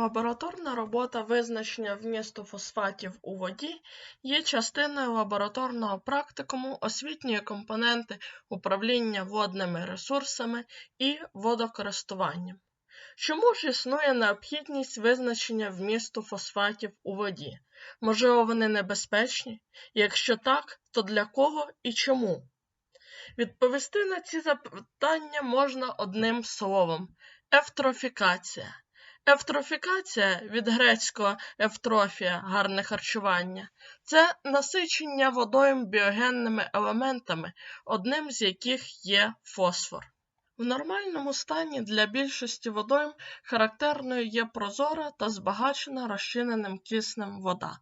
Лабораторна робота визначення вмісту фосфатів у воді є частиною лабораторного практикуму освітньої компоненти управління водними ресурсами і водокористуванням. Чому ж існує необхідність визначення вмісту фосфатів у воді? Можливо, вони небезпечні? Якщо так, то для кого і чому? Відповісти на ці запитання можна одним словом ефтрофікація. Ефтрофікація від грецького ефтрофія гарне харчування це насичення водойм біогенними елементами, одним з яких є фосфор. В нормальному стані для більшості водойм характерною є прозора та збагачена розчиненим киснем вода.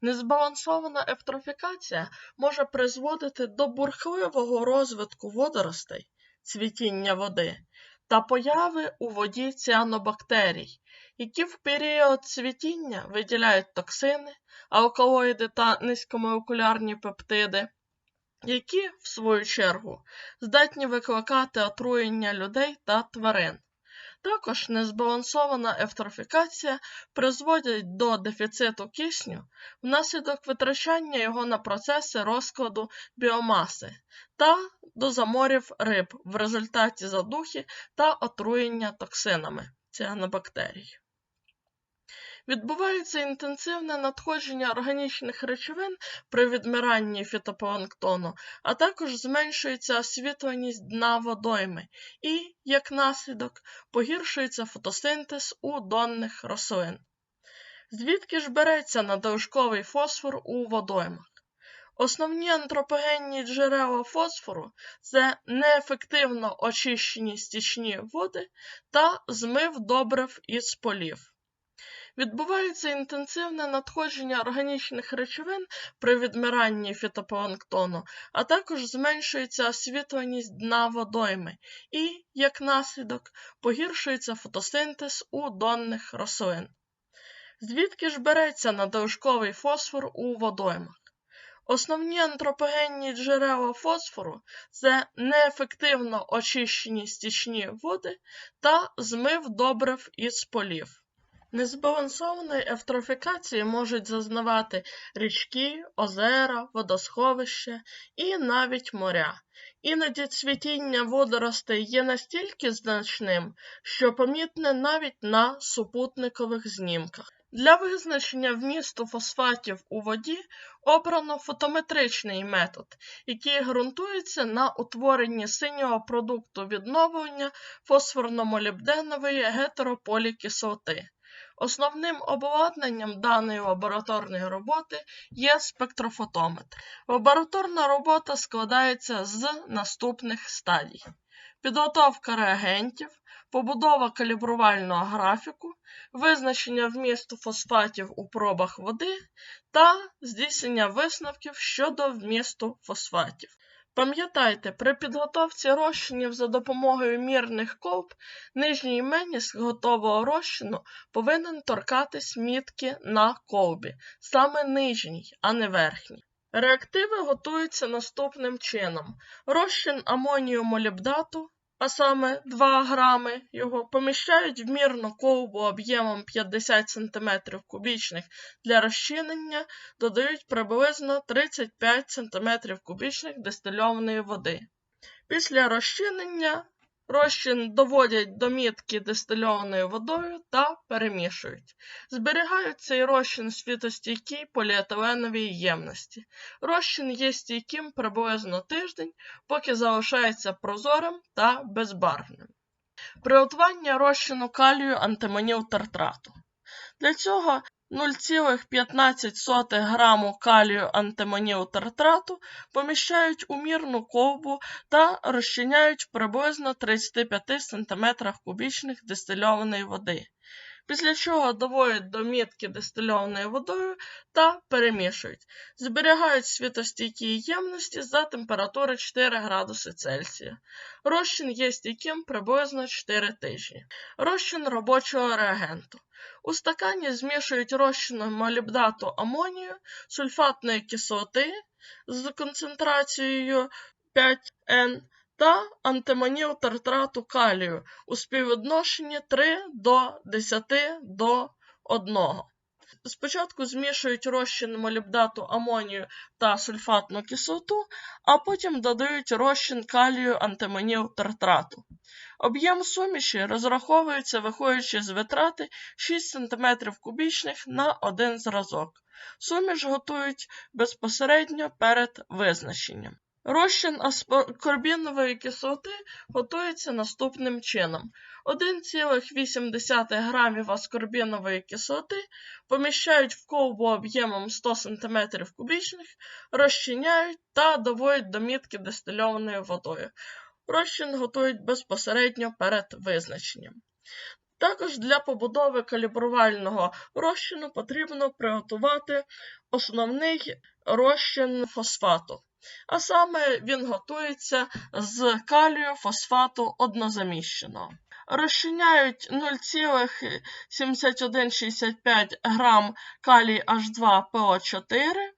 Незбалансована ефтрофікація може призводити до бурхливого розвитку водоростей, цвітіння води та появи у воді ціанобактерій, які в період цвітіння виділяють токсини, алкалоїди та низькомолекулярні пептиди, які, в свою чергу, здатні викликати отруєння людей та тварин. Також незбалансована ефтрофікація призводить до дефіциту кисню внаслідок витрачання його на процеси розкладу біомаси та до заморів риб в результаті задухи та отруєння токсинами ціанобактерій. Відбувається інтенсивне надходження органічних речовин при відмиранні фітопланктону, а також зменшується освітленість дна водойми і, як наслідок, погіршується фотосинтез у донних рослин. Звідки ж береться надлишковий фосфор у водоймах? Основні антропогенні джерела фосфору це неефективно очищені стічні води та змив добрив із полів. Відбувається інтенсивне надходження органічних речовин при відмиранні фітопланктону, а також зменшується освітленість дна водойми і, як наслідок, погіршується фотосинтез у донних рослин. Звідки ж береться надлишковий фосфор у водоймах? Основні антропогенні джерела фосфору це неефективно очищені стічні води та змив добрив із полів. Незбалансованої ефтрофікації можуть зазнавати річки, озера, водосховища і навіть моря. Іноді цвітіння водоростей є настільки значним, що помітне навіть на супутникових знімках. Для визначення вмісту фосфатів у воді обрано фотометричний метод, який ґрунтується на утворенні синього продукту відновлення фосфорно-молібденової гетерополікислоти. Основним обладнанням даної лабораторної роботи є спектрофотометр. Лабораторна робота складається з наступних стадій: підготовка реагентів, побудова калібрувального графіку, визначення вмісту фосфатів у пробах води та здійснення висновків щодо вмісту фосфатів. Пам'ятайте, при підготовці розчинів за допомогою мірних колб нижній іменність готового розчину повинен торкатись мітки на колбі, саме нижній, а не верхній. Реактиви готуються наступним чином: розчин амонію молібдату а саме 2 грами його поміщають в мірну колбу об'ємом 50 см кубічних для розчинення, додають приблизно 35 см кубічних дистильованої води. Після розчинення Розчин доводять до мітки дистильованою водою та перемішують. Зберігають цей розчин в світостійкій поліетиленовій ємності. Розчин є стійким приблизно тиждень, поки залишається прозорим та безбарвним. Приготування розчину калію антимоніл тартрату. Для цього 0,15 граму калію антимоніл тартрату поміщають у мірну ковбу та розчиняють приблизно 35 см кубічних дистильованої води, після чого доводять до мітки дистильованою водою та перемішують. Зберігають світостійкі ємності за температури 4 градуси Цельсія. Розчин є стійким приблизно 4 тижні. Розчин робочого реагенту. У стакані змішують розчином молібдату амонію, сульфатної кислоти з концентрацією 5N та антимоніл тартрату калію у співвідношенні 3 до 10 до 1. Спочатку змішують розчин молібдату амонію та сульфатну кислоту, а потім додають розчин калію антимонів тартрату. Об'єм суміші розраховується, виходячи з витрати 6 см кубічних на один зразок. Суміш готують безпосередньо перед визначенням. Розчин аскорбінової кислоти готується наступним чином. 1,8 грамів аскорбінової кислоти поміщають в ковбу об'ємом 100 см кубічних, розчиняють та доводять до мітки дистильованою водою. Розчин готують безпосередньо перед визначенням. Також для побудови калібрувального розчину потрібно приготувати основний розчин фосфату. А саме він готується з калію фосфату однозаміщеного. Розчиняють 0,7165 грам калій H2PO4,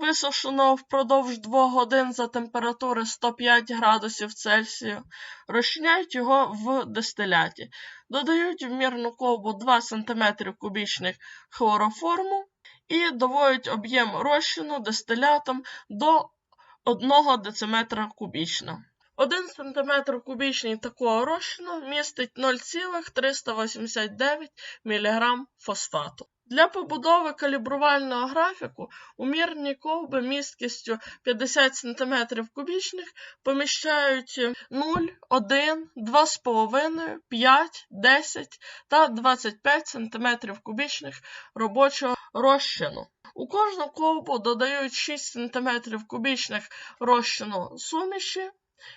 висушеного впродовж 2 годин за температури 105 градусів Цельсію, розчиняють його в дистиляті, додають в мірну ковбу 2 см кубічних хлороформу і доводять об'єм розчину дистилятом до 1 дециметра кубічно. 1 см кубічний такого розчину містить 0,389 мг фосфату. Для побудови калібрувального графіку у мірні ковби місткістю 50 см кубічних поміщають 0, 1, 2,5, 5, 10 та 25 см кубічних робочого розчину. У кожну ковбу додають 6 см кубічних розчину суміші,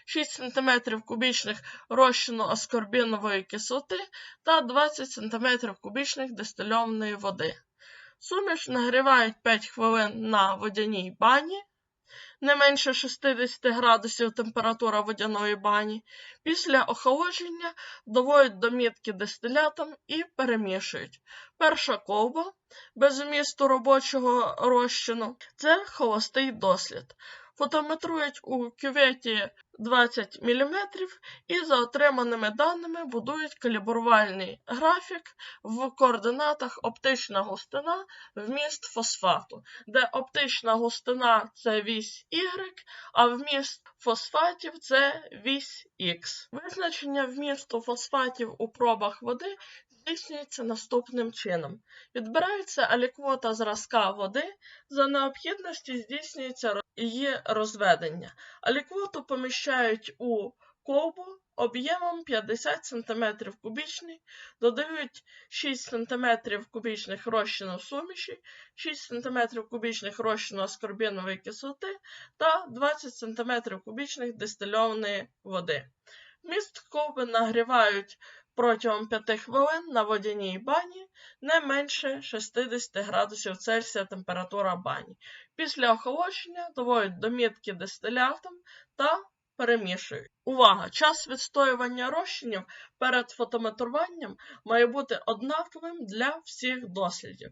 6 см кубічних розчину аскорбінової кислоти та 20 см кубічних дистильованої води. Суміш нагрівають 5 хвилин на водяній бані, не менше 60 градусів температура водяної бані. Після охолодження доводять до мітки дистилятом і перемішують. Перша ковба без вмісту робочого розчину це холостий дослід. Фотометрують у кюветі 20 мм і за отриманими даними будують калібрувальний графік в координатах оптична густина вміст фосфату, де оптична густина це вісь Y, а вміст фосфатів це вісь X. Визначення вмісту фосфатів у пробах води здійснюється наступним чином. Відбирається аліквота зразка води, за необхідності здійснюється її розведення. Аліквоту поміщають у ковбу об'ємом 50 см кубічний, додають 6 см кубічних розчину суміші, 6 см кубічних розчину аскорбінової кислоти та 20 см кубічних дистильованої води. Вміст ковби нагрівають протягом 5 хвилин на водяній бані не менше 60 градусів Цельсія температура бані. Після охолодження доводять до мітки дистилятом та перемішують. Увага! Час відстоювання розчинів перед фотометруванням має бути однаковим для всіх дослідів.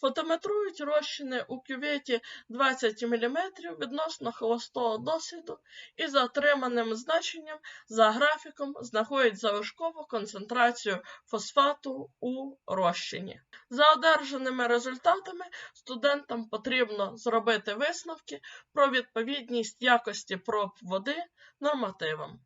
Фотометрують розчини у кюветі 20 мм відносно холостого досвіду і за отриманим значенням за графіком знаходять залишкову концентрацію фосфату у розчині. За одержаними результатами студентам потрібно зробити висновки про відповідність якості проб води нормативам.